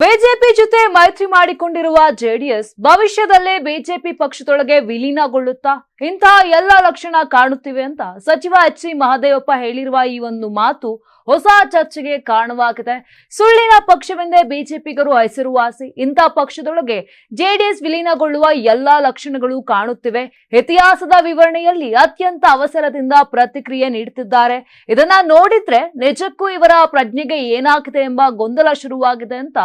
BJP ಜೊತೆ ಮೈತ್ರಿ ಮಾಡಿಕೊಂಡಿರುವ ಜೆಡಿಎಸ್ ಭವಿಷ್ಯದಲ್ಲೇ ಬಿಜೆಪಿ ಪಕ್ಷದೊಳಗೆ ವಿಲೀನಗೊಳ್ಳುತ್ತಾ? ಇಂತಹ ಎಲ್ಲ ಲಕ್ಷಣ ಕಾಣುತ್ತಿವೆ ಅಂತ ಸಚಿವ ಎಚ್ ಸಿ ಮಹದೇವಪ್ಪ ಹೇಳಿರುವ ಈ ಒಂದು ಮಾತು ಹೊಸ ಚರ್ಚೆಗೆ ಕಾರಣವಾಗಿದೆ. ಸುಳ್ಳಿನ ಪಕ್ಷವೆಂದೇ ಬಿಜೆಪಿಗರು ಹೆಸರುವಾಸಿ ಇಂಥ ಪಕ್ಷದೊಳಗೆ ಜೆಡಿಎಸ್ ವಿಲೀನಗೊಳ್ಳುವ ಎಲ್ಲಾ ಲಕ್ಷಣಗಳು ಕಾಣುತ್ತಿವೆ. ಇತಿಹಾಸದ ವಿವರಣೆಯಲ್ಲಿ ಅತ್ಯಂತ ಅವಸರದಿಂದ ಪ್ರತಿಕ್ರಿಯೆ ನೀಡುತ್ತಿದ್ದಾರೆ. ಇದನ್ನ ನೋಡಿದ್ರೆ ನಿಜಕ್ಕೂ ಇವರ ಪ್ರಜ್ಞೆಗೆ ಏನಾಗಿದೆ ಎಂಬ ಗೊಂದಲ ಶುರುವಾಗಿದೆ ಅಂತ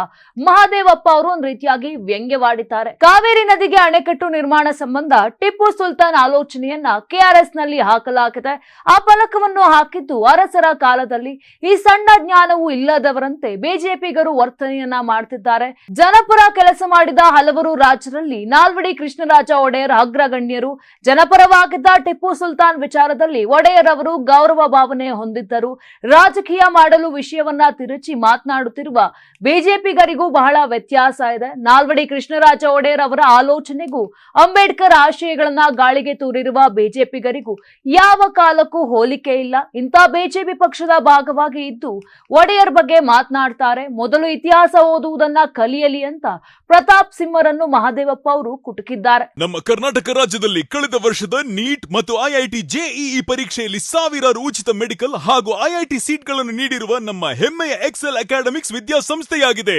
ಮಹಾದೇವಪ್ಪ ಅವರು ಒಂದ್ ರೀತಿಯಾಗಿ ವ್ಯಂಗ್ಯವಾಡಿದ್ದಾರೆ. ಕಾವೇರಿ ನದಿಗೆ ಅಣೆಕಟ್ಟು ನಿರ್ಮಾಣ ಸಂಬಂಧ ಟಿಪ್ಪು ಸುಲ್ತಾನ್ ಆಲೋಚನೆಯನ್ನ ಕೆಆರ್ಎಸ್ನಲ್ಲಿ ಹಾಕಲಾಗಿದೆ. ಆ ಫಲಕವನ್ನು ಹಾಕಿದ್ದು ಅರಸರ ಕಾಲದಲ್ಲಿ ಈ ಸಣ್ಣ ಜ್ಞಾನವೂ ಇಲ್ಲದವರಂತೆ ಬಿಜೆಪಿಗರು ವರ್ತನೆಯನ್ನ ಮಾಡ್ತಿದ್ದಾರೆ. ಜನಪರ ಕೆಲಸ ಮಾಡಿದ ಹಲವರು ರಾಜರಲ್ಲಿ ನಾಲ್ವಡಿ ಕೃಷ್ಣರಾಜ ಒಡೆಯರ್ ಅಗ್ರಗಣ್ಯರು, ಜನಪರವಾಗಿದ್ದ ಟಿಪ್ಪು ಸುಲ್ತಾನ್ ವಿಚಾರದಲ್ಲಿ ಒಡೆಯರ್ ಅವರು ಗೌರವ ಭಾವನೆ ಹೊಂದಿದ್ದರು. ರಾಜಕೀಯ ಮಾಡಲು ವಿಷಯವನ್ನ ತಿರುಚಿ ಮಾತನಾಡುತ್ತಿರುವ ಬಿಜೆಪಿಗರಿಗೂ ಬಹಳ ವ್ಯತ್ಯಾಸ ಇದೆ. ನಾಲ್ವಡಿ ಕೃಷ್ಣರಾಜ ಒಡೆಯರ್ ಅವರ ಆಲೋಚನೆಗೂ ಅಂಬೇಡ್ಕರ್ ಆಶಯಗಳನ್ನ ಗಾಳಿಗೆ ತೂರಿರುವ ಬಿಜೆಪಿಗರಿಗೂ ಯಾವ ಕಾಲಕ್ಕೂ ಹೋಲಿಕೆ ಇಲ್ಲ. ಇಂಥ ಬಿಜೆಪಿ ಪಕ್ಷದ ಭಾಗವಾಗಿ ಇದ್ದು ಒಡೆಯರ್ ಬಗ್ಗೆ ಮಾತನಾಡ್ತಾರೆ. ಮೊದಲು ಇತಿಹಾಸ ಓದುವುದನ್ನ ಕಲಿಯಲಿ ಅಂತ ಪ್ರತಾಪ್ ಸಿಂಹರನ್ನು ಮಹಾದೇವಪ್ಪ ಅವರು ಕುಟುಕಿದ್ದಾರೆ. ನಮ್ಮ ಕರ್ನಾಟಕ ರಾಜ್ಯದಲ್ಲಿ ಕಳೆದ ವರ್ಷದ ನೀಟ್ ಮತ್ತು ಐಐಟಿ ಜೆಇಇ ಪರೀಕ್ಷೆಯಲ್ಲಿ ಸಾವಿರಾರು ಉಚಿತ ಮೆಡಿಕಲ್ ಹಾಗೂ ಐಐಟಿ ಸೀಟ್ಗಳನ್ನು ನೀಡಿರುವ ನಮ್ಮ ಹೆಮ್ಮೆಯ ಎಕ್ಸೆಲ್ ಅಕಾಡೆಮಿಕ್ಸ್ ವಿದ್ಯಾಸಂಸ್ಥೆಯಾಗಿದೆ.